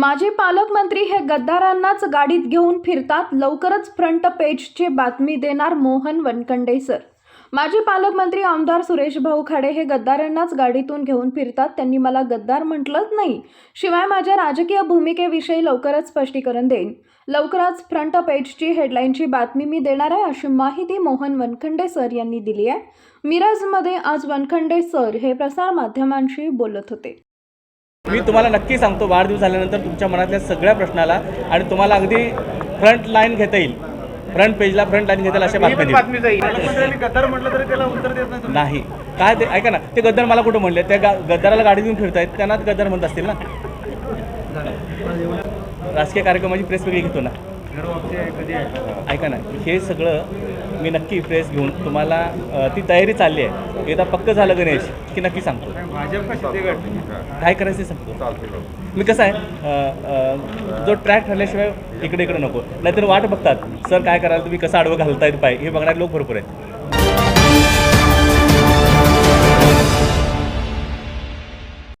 माजी पालकमंत्री हे गद्दारांनाच गाडीत घेऊन फिरतात. लवकरच फ्रंट पेजची बातमी देणार मोहन वनकंडे सर. माजी पालकमंत्री आमदार सुरेश भाऊ खाडे हे गद्दारांनाच गाडीतून घेऊन फिरतात. त्यांनी मला गद्दार म्हटलंच नाही. शिवाय माझ्या राजकीय भूमिकेविषयी लवकरच स्पष्टीकरण देईन. लवकरच फ्रंट पेजची हेडलाईनची बातमी मी देणार आहे अशी माहिती मोहन वनखंडे सर यांनी दिली आहे. मिराजमध्ये आज वनखंडे सर हे प्रसारमाध्यमांशी बोलत होते. मी तुम्हाला नक्की सांगतो वाढदिवस झाल्यानंतर तुमच्या मनातल्या सगळ्या प्रश्नाला आणि तुम्हाला अगदी फ्रंट लाईन घेता येईल. फ्रंट पेजला फ्रंट लाईन घेता येईल अशा बातम्या देईल. बातमी जाईल पालकमंत्र्यांनी गद्दार म्हटलं तरी त्याला उत्तर देत नाही काय ते ऐका ना ते गद्दार मला कुठं म्हणले? त्या गा गद्दाराला गाडी देऊन फिरतायत त्यांना गद्दार म्हणत असतील ना? राजकीय कार्यक्रमाची प्रेस वेगळी घेतो ना? ऐका ना हे सगळं मी नक्की प्रेस घेऊन तुम्हाला ती तयारी चालली आहे. एकदा पक्क झालं गणेश की नक्की सांगतो. भाजप का शिंदेगड काय करायचं ते सांगतो? मी कसं आहे जो ट्रॅक ठरल्याशिवाय इकडे इकडे नको. नाहीतर वाट बघतात सर काय कराल तुम्ही? कसं आडवं घालतायत पाय? हे बघणारे लोक भरपूर आहेत.